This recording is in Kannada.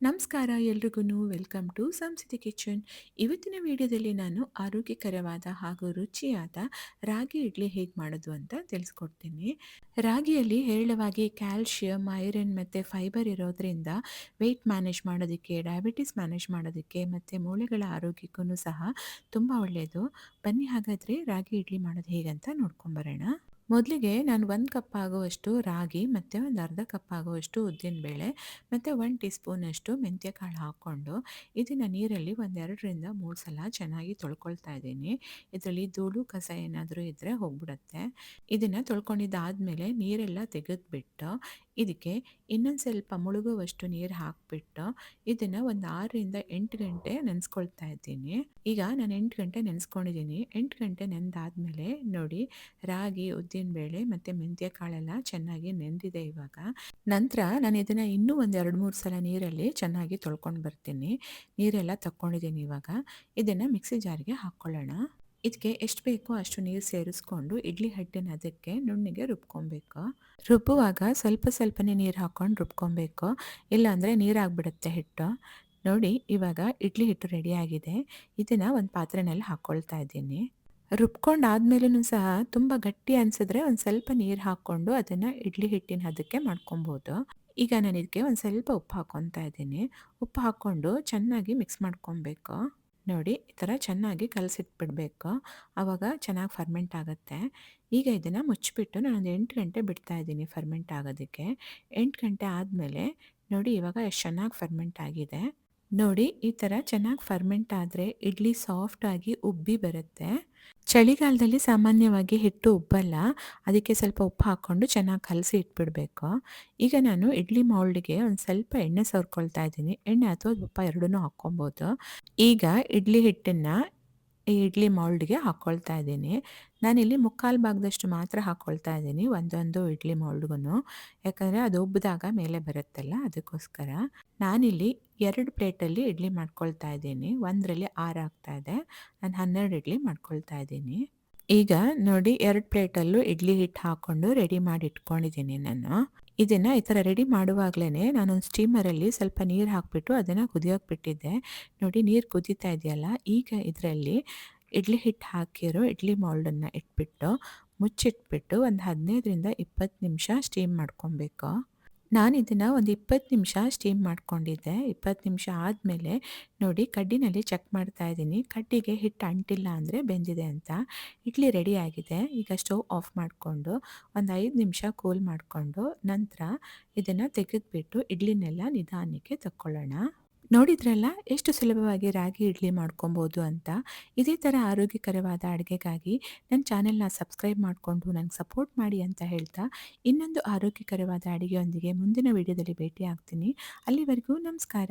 ನಮಸ್ಕಾರ, ಎಲ್ರಿಗೂ ವೆಲ್ಕಮ್ ಟು ಸಂಸಿತಿ ಕಿಚನ್. ಇವತ್ತಿನ ವಿಡಿಯೋದಲ್ಲಿ ನಾನು ಆರೋಗ್ಯಕರವಾದ ಹಾಗೂ ರುಚಿಯಾದ ರಾಗಿ ಇಡ್ಲಿ ಹೇಗೆ ಮಾಡೋದು ಅಂತ ತಿಳಿಸ್ಕೊಡ್ತೀನಿ. ರಾಗಿಯಲ್ಲಿ ಹೇರಳವಾಗಿ ಕ್ಯಾಲ್ಶಿಯಂ, ಐರನ್ ಮತ್ತು ಫೈಬರ್ ಇರೋದ್ರಿಂದ ವೆಯ್ಟ್ ಮ್ಯಾನೇಜ್ ಮಾಡೋದಕ್ಕೆ, ಡಯಾಬಿಟಿಸ್ ಮ್ಯಾನೇಜ್ ಮಾಡೋದಕ್ಕೆ ಮತ್ತು ಮೂಳೆಗಳ ಆರೋಗ್ಯಕ್ಕೂ ಸಹ ತುಂಬ ಒಳ್ಳೆಯದು ಬನ್ನಿ ಹಾಗಾದರೆ ರಾಗಿ ಇಡ್ಲಿ ಮಾಡೋದು ಹೇಗಂತ ನೋಡ್ಕೊಂಬರೋಣ ಮೊದಲಿಗೆ ನಾನು ಒಂದು ಕಪ್ ಆಗುವಷ್ಟು ರಾಗಿ ಮತ್ತು ಒಂದು ಅರ್ಧ ಕಪ್ ಆಗುವಷ್ಟು ಉದ್ದಿನಬೇಳೆ ಮತ್ತು ಒಂದು ಟೀ ಸ್ಪೂನಷ್ಟು ಮೆಂತ್ಯ ಕಾಳು ಹಾಕ್ಕೊಂಡು ಇದನ್ನು ನೀರಲ್ಲಿ ಒಂದೆರಡರಿಂದ ಮೂರು ಸಲ ಚೆನ್ನಾಗಿ ತೊಳ್ಕೊಳ್ತಾ ಇದ್ದೀನಿ. ಇದರಲ್ಲಿ ಧೂಳು, ಕಸ ಏನಾದರೂ ಇದ್ದರೆ ಹೋಗ್ಬಿಡುತ್ತೆ. ಇದನ್ನು ತೊಳ್ಕೊಂಡಿದ್ದಾದಮೇಲೆ ನೀರೆಲ್ಲ ತೆಗೆದುಬಿಟ್ಟು ಇದಕ್ಕೆ ಇನ್ನೊಂದು ಸ್ವಲ್ಪ ಮುಳುಗುವಷ್ಟು ನೀರು ಹಾಕಿಬಿಟ್ಟು ಇದನ್ನು ಒಂದು ಆರರಿಂದ ಎಂಟು ಗಂಟೆ ನೆನೆಸ್ಕೊಳ್ತಾ ಇದ್ದೀನಿ. ಈಗ ನಾನು ಎಂಟು ಗಂಟೆ ನೆನೆಸ್ಕೊಂಡಿದ್ದೀನಿ ಎಂಟು ಗಂಟೆ ನೆನೆದಾದ್ಮೇಲೆ ನೋಡಿ ರಾಗಿ, ಉದ್ದಿನಬೇಳೆ ಮತ್ತು ಮೆಂತ್ಯ ಕಾಳೆಲ್ಲ ಚೆನ್ನಾಗಿ ನೆಂದಿದೆ ಇವಾಗ. ನಂತರ ನಾನು ಇದನ್ನು ಇನ್ನೂ ಒಂದು ಎರಡು ಮೂರು ಸಲ ನೀರಲ್ಲಿ ಚೆನ್ನಾಗಿ ತೊಳ್ಕೊಂಡು ಬರ್ತೀನಿ. ನೀರೆಲ್ಲ ತಕ್ಕೊಂಡಿದ್ದೀನಿ ಇವಾಗ. ಇದನ್ನು ಮಿಕ್ಸಿ ಜಾರಿಗೆ ಹಾಕ್ಕೊಳ್ಳೋಣ ಇದಕ್ಕೆ ಎಷ್ಟು ಬೇಕೋ ಅಷ್ಟು ನೀರು ಸೇರಿಸ್ಕೊಂಡು ಇಡ್ಲಿ ಹಿಟ್ಟಿನ ಅದಕ್ಕೆ ನುಣ್ಣಿಗೆ ರುಬ್ಕೊಬೇಕು. ರುಬ್ಬುವಾಗ ಸ್ವಲ್ಪ ಸ್ವಲ್ಪನೇ ನೀರು ಹಾಕ್ಕೊಂಡು ರುಬ್ಕೊಬೇಕು. ಇಲ್ಲಾಂದರೆ ನೀರಾಗ್ಬಿಡುತ್ತೆ ಹಿಟ್ಟು. ನೋಡಿ, ಇವಾಗ ಇಡ್ಲಿ ಹಿಟ್ಟು ರೆಡಿಯಾಗಿದೆ ಇದನ್ನು ಒಂದು ಪಾತ್ರೆನಲ್ಲಿ ಹಾಕ್ಕೊಳ್ತಾ ಇದ್ದೀನಿ. ರುಬ್ಕೊಂಡಾದ್ಮೇಲೂ ಸಹ ತುಂಬ ಗಟ್ಟಿ ಅನಿಸಿದ್ರೆ ಒಂದು ಸ್ವಲ್ಪ ನೀರು ಹಾಕ್ಕೊಂಡು ಅದನ್ನು ಇಡ್ಲಿ ಹಿಟ್ಟಿನ ಹದಕ್ಕೆ ಮಾಡ್ಕೊಬೋದು. ಈಗ ನಾನು ಇದಕ್ಕೆ ಒಂದು ಸ್ವಲ್ಪ ಉಪ್ಪು ಹಾಕ್ಕೊತಾ ಇದ್ದೀನಿ. ಉಪ್ಪು ಹಾಕ್ಕೊಂಡು ಚೆನ್ನಾಗಿ ಮಿಕ್ಸ್ ಮಾಡ್ಕೊಬೇಕು. ನೋಡಿ, ಈ ಥರ ಚೆನ್ನಾಗಿ ಕಲಸಿಟ್ಬಿಡ್ಬೇಕು. ಆವಾಗ ಚೆನ್ನಾಗಿ ಫರ್ಮೆಂಟ್ ಆಗುತ್ತೆ. ಈಗ ಇದನ್ನು ಮುಚ್ಚಿಬಿಟ್ಟು ನಾನೊಂದು ಎಂಟು ಗಂಟೆ ಬಿಡ್ತಾ ಇದ್ದೀನಿ ಫರ್ಮೆಂಟ್ ಆಗೋದಕ್ಕೆ. ಎಂಟು ಗಂಟೆ ಆದಮೇಲೆ ನೋಡಿ, ಇವಾಗ ಎಷ್ಟು ಚೆನ್ನಾಗಿ ಫರ್ಮೆಂಟ್ ಆಗಿದೆ. ನೋಡಿ, ಈ ಥರ ಚೆನ್ನಾಗಿ ಫರ್ಮೆಂಟ್ ಆದರೆ ಇಡ್ಲಿ ಸಾಫ್ಟಾಗಿ ಉಬ್ಬಿ ಬರುತ್ತೆ. ಚಳಿಗಾಲದಲ್ಲಿ ಸಾಮಾನ್ಯವಾಗಿ ಹಿಟ್ಟು ಉಬ್ಬಲ್ಲ, ಅದಕ್ಕೆ ಸ್ವಲ್ಪ ಉಪ್ಪು ಹಾಕ್ಕೊಂಡು ಚೆನ್ನಾಗಿ ಕಲಸಿ ಇಟ್ಬಿಡಬೇಕು. ಈಗ ನಾನು ಇಡ್ಲಿ ಮೌಲ್ಡ್ಗೆ ಒಂದು ಸ್ವಲ್ಪ ಎಣ್ಣೆ ಸವರ್ಕೊಳ್ತಾ ಇದ್ದೀನಿ. ಎಣ್ಣೆ ಅಥವಾ ಉಪ್ಪ ಎರಡೂ ಹಾಕ್ಕೊಬೋದು. ಈಗ ಇಡ್ಲಿ ಹಿಟ್ಟನ್ನು ಈ ಇಡ್ಲಿ ಮೌಲ್ಡ್ಗೆ ಹಾಕ್ಕೊಳ್ತಾ ಇದ್ದೀನಿ. ನಾನಿಲ್ಲಿ ಮುಕ್ಕಾಲು ಭಾಗದಷ್ಟು ಮಾತ್ರ ಹಾಕ್ಕೊಳ್ತಾ ಇದ್ದೀನಿ, ಒಂದೊಂದು ಇಡ್ಲಿ ಮೌಲ್ಡ್ಗೂ ಯಾಕಂದರೆ ಅದು ಉಬ್ಬಿದಾಗ ಮೇಲೆ ಬರುತ್ತಲ್ಲ, ಅದಕ್ಕೋಸ್ಕರ. ನಾನಿಲ್ಲಿ ಎರಡು ಪ್ಲೇಟಲ್ಲಿ ಇಡ್ಲಿ ಮಾಡ್ಕೊಳ್ತಾ ಇದ್ದೀನಿ. ಒಂದರಲ್ಲಿ ಆರು ಆಗ್ತಾ ಇದೆ. ನಾನು ಹನ್ನೆರಡು ಇಡ್ಲಿ ಮಾಡ್ಕೊಳ್ತಾ ಇದ್ದೀನಿ. ಈಗ ನೋಡಿ ಎರಡು ಪ್ಲೇಟಲ್ಲೂ ಇಡ್ಲಿ ಹಿಟ್ಟು ಹಾಕ್ಕೊಂಡು ರೆಡಿ ಮಾಡಿ ಇಟ್ಕೊಂಡಿದ್ದೀನಿ ನಾನು. ಇದನ್ನು ಈ ಥರ ರೆಡಿ ಮಾಡುವಾಗಲೇ ನಾನೊಂದು ಸ್ಟೀಮರಲ್ಲಿ ಸ್ವಲ್ಪ ನೀರು ಹಾಕಿಬಿಟ್ಟು ಅದನ್ನು ಕುದಿಯೋಕೆ ಬಿಟ್ಟಿದ್ದೆ ನೋಡಿ ನೀರು ಕುದೀತಾ ಇದೆಯಲ್ಲ, ಈಗ ಇದರಲ್ಲಿ ಇಡ್ಲಿ ಹಿಟ್ಟು ಹಾಕಿರೋ ಇಡ್ಲಿ ಮೌಲ್ಡನ್ನು ಇಟ್ಬಿಟ್ಟು ಮುಚ್ಚಿಟ್ಬಿಟ್ಟು ಒಂದು ಹದಿನೈದರಿಂದ ಇಪ್ಪತ್ತು ನಿಮಿಷ ಸ್ಟೀಮ್ ಮಾಡ್ಕೊಬೇಕು. ನಾನು ಇದನ್ನು ಒಂದು ಇಪ್ಪತ್ತು ನಿಮಿಷ ಸ್ಟೀಮ್ ಮಾಡ್ಕೊಂಡಿದ್ದೆ. ಇಪ್ಪತ್ತು ನಿಮಿಷ ಆದಮೇಲೆ ನೋಡಿ ಕಡ್ಡಿನಲ್ಲಿ ಚೆಕ್ ಮಾಡ್ತಾ ಇದ್ದೀನಿ. ಕಡ್ಡಿಗೆ ಹಿಟ್ಟು ಅಂಟಿಲ್ಲ ಅಂದರೆ ಬೆಂದಿದೆ ಅಂತ. ಇಡ್ಲಿ ರೆಡಿ ಆಗಿದೆ. ಈಗ ಸ್ಟವ್ ಆಫ್ ಮಾಡಿಕೊಂಡು ಒಂದು ಐದು ನಿಮಿಷ ಕೂಲ್ ಮಾಡಿಕೊಂಡು ನಂತರ ಇದನ್ನು ತೆಗೆದುಬಿಟ್ಟು ಇಡ್ಲಿನೆಲ್ಲ ನಿಧಾನಕ್ಕೆ ತಕ್ಕೊಳ್ಳೋಣ. ನೋಡಿದ್ರಲ್ಲ ಎಷ್ಟು ಸುಲಭವಾಗಿ ರಾಗಿ ಇಡ್ಲಿ ಮಾಡ್ಕೊಬೋದು ಅಂತ? ಇದೇ ಥರ ಆರೋಗ್ಯಕರವಾದ ಅಡುಗೆಗಾಗಿ ನನ್ನ ಚಾನೆಲ್ನ ಸಬ್ಸ್ಕ್ರೈಬ್ ಮಾಡಿಕೊಂಡು ನನಗೆ ಸಪೋರ್ಟ್ ಮಾಡಿ ಅಂತ ಹೇಳ್ತಾ ಇನ್ನೊಂದು ಆರೋಗ್ಯಕರವಾದ ಅಡುಗೆಯೊಂದಿಗೆ ಮುಂದಿನ ವಿಡಿಯೋದಲ್ಲಿ ಭೇಟಿ ಆಗ್ತೀನಿ ಅಲ್ಲಿವರೆಗೂ ನಮಸ್ಕಾರ.